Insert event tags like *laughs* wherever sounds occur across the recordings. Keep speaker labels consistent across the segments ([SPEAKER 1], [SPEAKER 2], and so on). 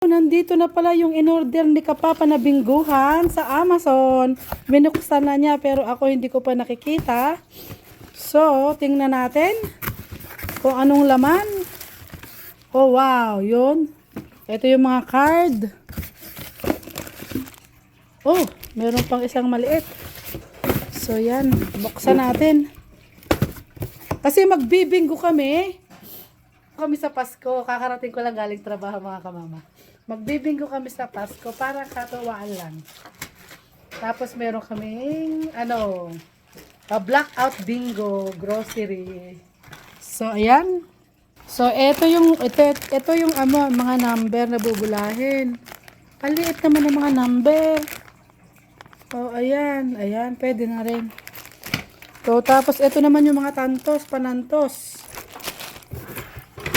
[SPEAKER 1] Nandito na pala yung in-order ni Kapapa na bingguhan sa Amazon. Binuksan na niya pero ako hindi ko pa nakikita. So, tingnan natin kung anong laman. Oh, wow. Yun. Ito yung mga card. Oh, meron pang isang maliit. So, yan. Buksan natin. Kasi magbibinggo kami kami sa Pasko. Kakarating ko lang galing trabaho mga kamama. Magbibinggo kami sa Pasko para katuwaan lang. Tapos meron kaming ano, a blackout bingo grocery. So ayan. So ito yung ito, ito yung ano, mga number na bubulahin. Ang liit naman ng mga number. Oh, ayan, ayan, pwede na rin. So, tapos ito naman yung mga tantos, panantos.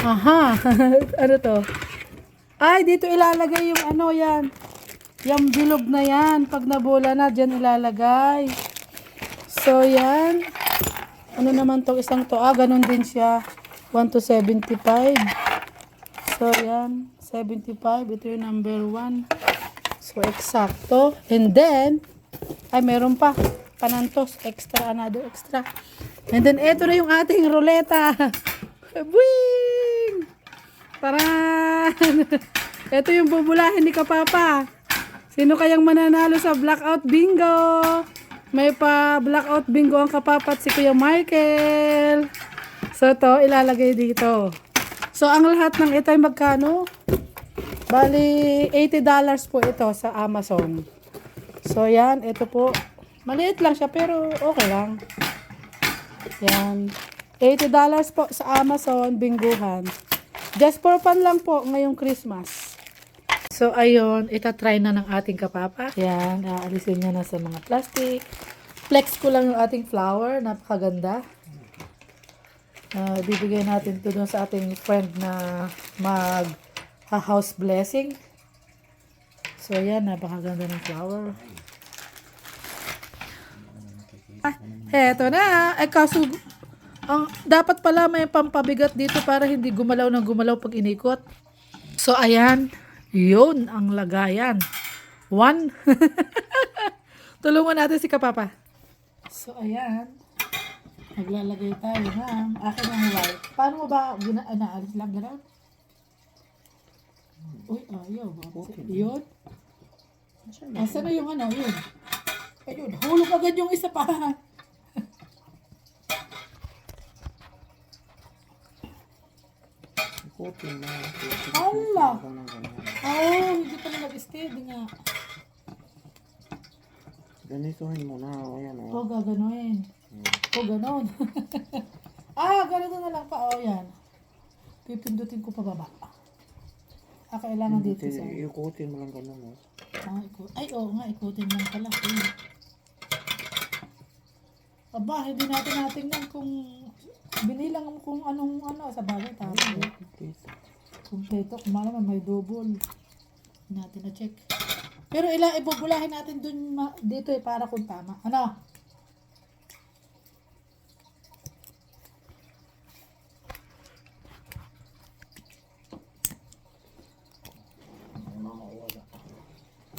[SPEAKER 1] Aha, *laughs* ano to? Ay, dito ilalagay yung ano yan. Yung bilog na yan. Pag nabola na, dyan ilalagay. So, yan. Ano naman tong isang to? Ah, ganun din siya. 1 to 75. So, yan. 75. Ito yung number 1. So, eksakto. And then, ay, meron pa. Panantos. Extra, another extra. And then, ito na yung ating ruleta. *laughs* Buwing! Taran! *laughs* Ito yung bubulahin ni Kapapa. Sino kayang mananalo sa blackout bingo? May pa blackout bingo ang Kapapa at si Kuya Michael. So, to ilalagay dito. So, ang lahat ng ito ay magkano? Bali, $80 po ito sa Amazon. So, yan. Ito po. Maliit lang siya pero okay lang. Yan. $80 po sa Amazon, bingguhan. Just for fun lang po ngayong Christmas. So, ayun, itatry na ng ating kapapa. Yan, aalisin niya na sa mga plastic. Flex ko lang yung ating flower, napakaganda. Uh, bibigay natin to dun sa ating friend na mag house blessing. So, yan, napakaganda ng flower. Ah, eto na. Ay, kaso, ang, dapat pala may pampabigat dito para hindi gumalaw ng gumalaw pag inikot. So, ayan. Yun ang lagayan. One. *laughs* Tulungan natin si Kapapa. So, ayan. Naglalagay tayo ng akin ang white. Paano mo ba gina naalis lang gano'n? Uy, ayaw. Bakit? Yun. Asa na yung ano? Yun. Ayun. Hulog agad yung isa pa.
[SPEAKER 2] Coating na. Ganun.
[SPEAKER 1] Oh, hindi pala nag-steady nga.
[SPEAKER 2] Ganituhin mo na. Ayan o.
[SPEAKER 1] Oh, gaganoin. Oh, ganon. *laughs* ah, ganito na lang pa. Oh, yan. Pipindutin ko pa baba. Ah, kailangan dito sa...
[SPEAKER 2] Ikutin mo lang ganun o.
[SPEAKER 1] Ah, iku- Ay, oo nga, ikutin lang pala. Ayun. Aba, hindi natin natingnan kung binilang kung anong ano sa bagay tama.
[SPEAKER 2] Please.
[SPEAKER 1] Kompleto, kung malaman may double. Hindi natin na-check. Pero ila ibubulahin natin dun ma- dito eh para kung tama. Ano?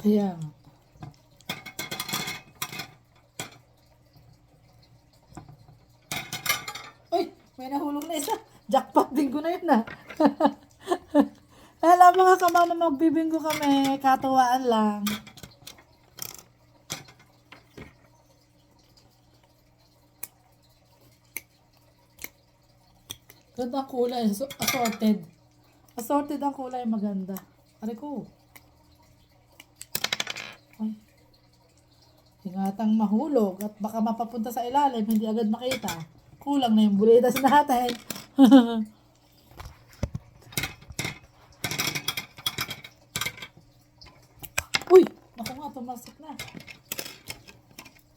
[SPEAKER 1] Ayan. Uy, may nahulog na isa. Jackpot bingo na yun ah. Hello mga kamama, magbibinggo kami. Katuwaan lang. Ganda ang kulay. So, assorted. Assorted ang kulay. Maganda. Ari ko. Ay. Ingatang mahulog at baka mapapunta sa ilalim, hindi agad makita. Kulang na yung bulitas *laughs* natin. *laughs* Uy! Naku nga, tumasik na.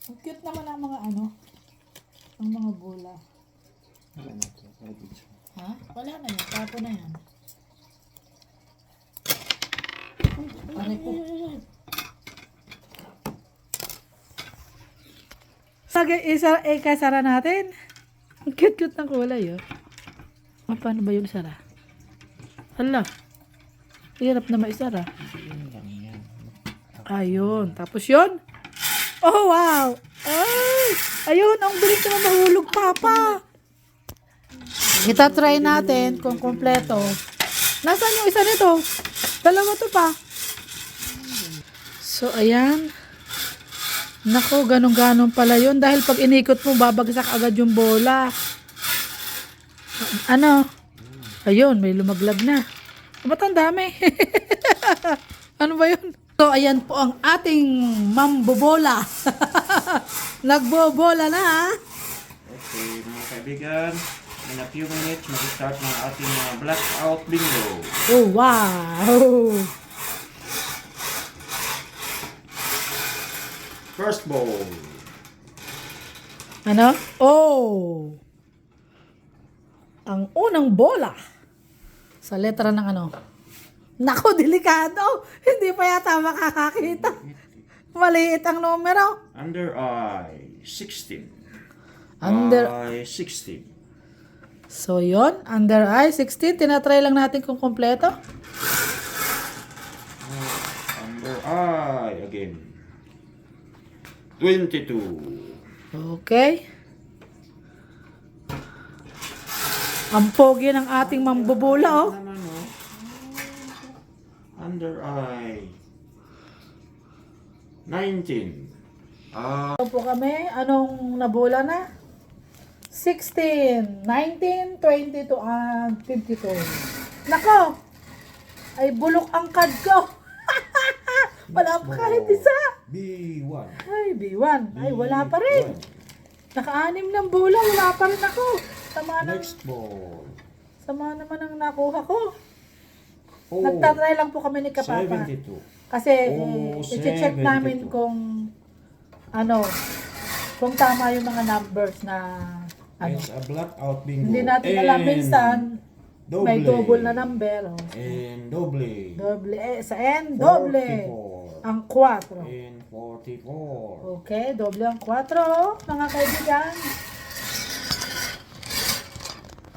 [SPEAKER 1] Ang cute naman ang mga ano, ang mga bola.
[SPEAKER 2] Ayan na ito. Garbage.
[SPEAKER 1] Ha? Wala na yan. Tapo na yan. Pare ko. Sagay, isa, eh, kasara natin. Ang cute-cute ng kulay, oh. Ah, paano ba yung sara? Hala. Hirap na maisara. Ayun. Tapos yun. Oh, wow. Ay! Ayun, ang bilis naman mahulog, Papa. Kita-try natin kung kompleto. Nasaan yung isa nito? Dalawa to pa. So, ayan. Nako, ganun-ganon pala yun. Dahil pag inikot mo, babagsak agad yung bola. Ano? Ayun, may lumaglag na. Ba't ang dami? *laughs* ano ba yun? So, ayan po ang ating mambobola. *laughs* Nagbobola na ha.
[SPEAKER 2] Okay, mga kaibigan. In a few minutes, mag-start ng ating uh, blackout bingo.
[SPEAKER 1] Oh, wow.
[SPEAKER 2] First ball.
[SPEAKER 1] Ano? Oh. Ang unang bola. Sa letra ng ano? Nako, delikado. Hindi pa yata makakakita. Maliit ang numero.
[SPEAKER 2] Under eye, 16.
[SPEAKER 1] Under,
[SPEAKER 2] Eye, 16.
[SPEAKER 1] So yon under eye 16. Tinatry lang natin kung kompleto.
[SPEAKER 2] Under eye again. 22.
[SPEAKER 1] Okay. Ang pogi ng ating mambobola, oh.
[SPEAKER 2] Under eye. 19. Ah,
[SPEAKER 1] Ito po kami. Anong nabola na? 16, 19, 22, and 52. Nako! Ay, bulok ang card ko. *laughs* wala pa kahit isa.
[SPEAKER 2] B1.
[SPEAKER 1] Ay, B1. Ay, wala pa rin. Naka-anim ng bola, wala pa rin ako. Sama, ng,
[SPEAKER 2] Next ball.
[SPEAKER 1] sama naman ang nakuha ko.
[SPEAKER 2] Oh,
[SPEAKER 1] Nagtatry lang po kami ni Kapapa.
[SPEAKER 2] 72.
[SPEAKER 1] Kasi,
[SPEAKER 2] Oh,
[SPEAKER 1] eh, i-check
[SPEAKER 2] 72.
[SPEAKER 1] namin kung, ano, kung tama yung mga numbers na, ano.
[SPEAKER 2] It's a blackout bingo.
[SPEAKER 1] Hindi natin alam
[SPEAKER 2] And
[SPEAKER 1] minsan, may
[SPEAKER 2] doble.
[SPEAKER 1] double na number. Oh.
[SPEAKER 2] And doble.
[SPEAKER 1] Doble, eh, sa N, doble.
[SPEAKER 2] 44.
[SPEAKER 1] Ang 4.
[SPEAKER 2] And 44.
[SPEAKER 1] Okay, doble ang 4, mga kaibigan.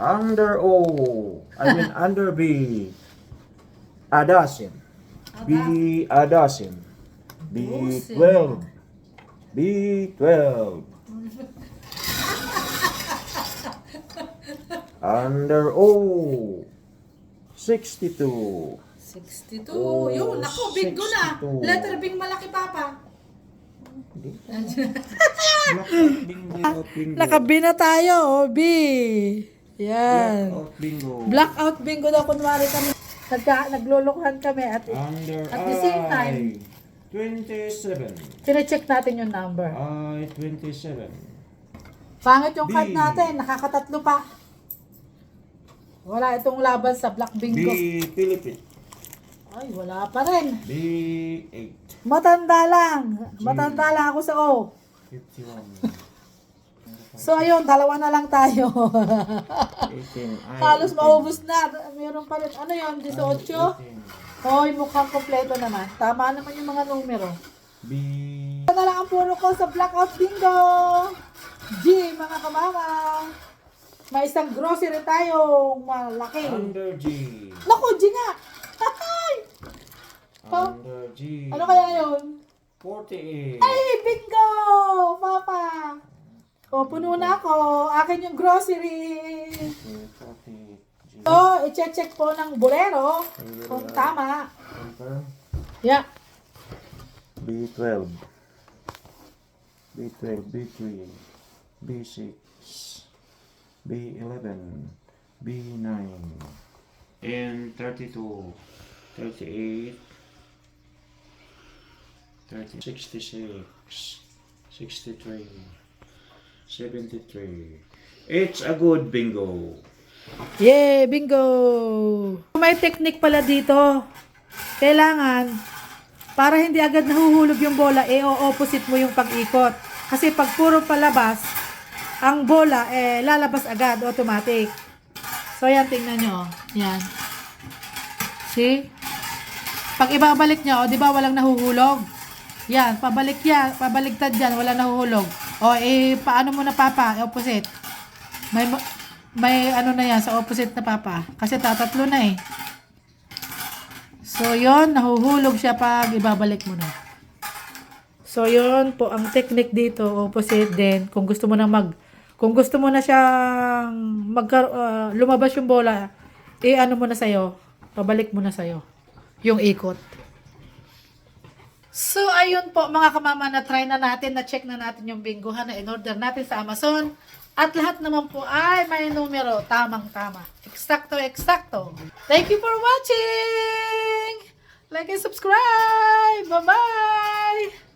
[SPEAKER 2] Under O. I mean *laughs* under B. A dozen. B a dozen. B12. B12. Under O. 62.
[SPEAKER 1] 62.
[SPEAKER 2] Oh,
[SPEAKER 1] yun, ako, big ko na.
[SPEAKER 2] 62.
[SPEAKER 1] Letter big malaki, Papa.
[SPEAKER 2] Blackout bingo. bingo.
[SPEAKER 1] Nakabi na tayo, oh, B. Yan.
[SPEAKER 2] Blackout bingo.
[SPEAKER 1] Blackout bingo daw, kunwari kami. Nagka, naglulukuhan kami at
[SPEAKER 2] Under
[SPEAKER 1] At the same time,
[SPEAKER 2] I. 27.
[SPEAKER 1] sinecheck natin yung number.
[SPEAKER 2] I 27.
[SPEAKER 1] Pangit yung
[SPEAKER 2] B.
[SPEAKER 1] card natin, nakakatatlo pa. Wala itong laban sa Black Bingo.
[SPEAKER 2] Philippines.
[SPEAKER 1] Ay, wala pa rin.
[SPEAKER 2] B 8.
[SPEAKER 1] Matanda lang. Matanda lang ako sa O.
[SPEAKER 2] 51.
[SPEAKER 1] So, ayun, dalawa na lang tayo.
[SPEAKER 2] 18. I
[SPEAKER 1] Halos
[SPEAKER 2] 18.
[SPEAKER 1] maubos na. Meron pa rin. Ano yun? 18?
[SPEAKER 2] 18.
[SPEAKER 1] Hoy, mukhang kompleto naman. Tama naman yung mga numero.
[SPEAKER 2] B
[SPEAKER 1] Ito na lang ang puro ko sa Blackout Bingo. G, mga kamama. May isang grocery tayong malaki.
[SPEAKER 2] under G.
[SPEAKER 1] Naku, G nga. Hay! Pa-
[SPEAKER 2] Under G.
[SPEAKER 1] Ano kaya yun?
[SPEAKER 2] 48.
[SPEAKER 1] Ay, bingo! Papa! O, puno na ako. Akin yung grocery.
[SPEAKER 2] Okay, 40. G.
[SPEAKER 1] So, i-check po ng bolero kung tama.
[SPEAKER 2] Confirm.
[SPEAKER 1] Yeah.
[SPEAKER 2] B12. B12, B3, B6, B11, B9, and 32, 38, 30, 66, 63, 73. It's a good bingo.
[SPEAKER 1] Yay, bingo! May technique pala dito. Kailangan, para hindi agad nahuhulog yung bola, eh, o-opposite mo yung pag-ikot. Kasi pag puro palabas, ang bola, eh, lalabas agad, automatic. So, yan, tingnan nyo. Yan. See? Pag ibabalik nyo, o, di ba walang nahuhulog? Yan, pabalik yan, pabaligtad yan, walang nahuhulog. O, eh, paano mo na papa? Opposite. May, ma- may ano na yan sa opposite na papa. Kasi tatatlo na eh. So, yon nahuhulog siya pag ibabalik mo na. So, yon po ang technique dito, opposite din. Kung gusto mo na mag, kung gusto mo na siyang mag, lumabas yung bola, eh ano mo na sa'yo, pabalik mo na sa'yo, yung ikot. So, ayun po mga kamama na try na natin, na check na natin yung bingohan na in-order natin sa Amazon. At lahat naman po ay may numero, tamang-tama. Eksakto, eksakto. Thank you for watching! Like and subscribe! Bye-bye!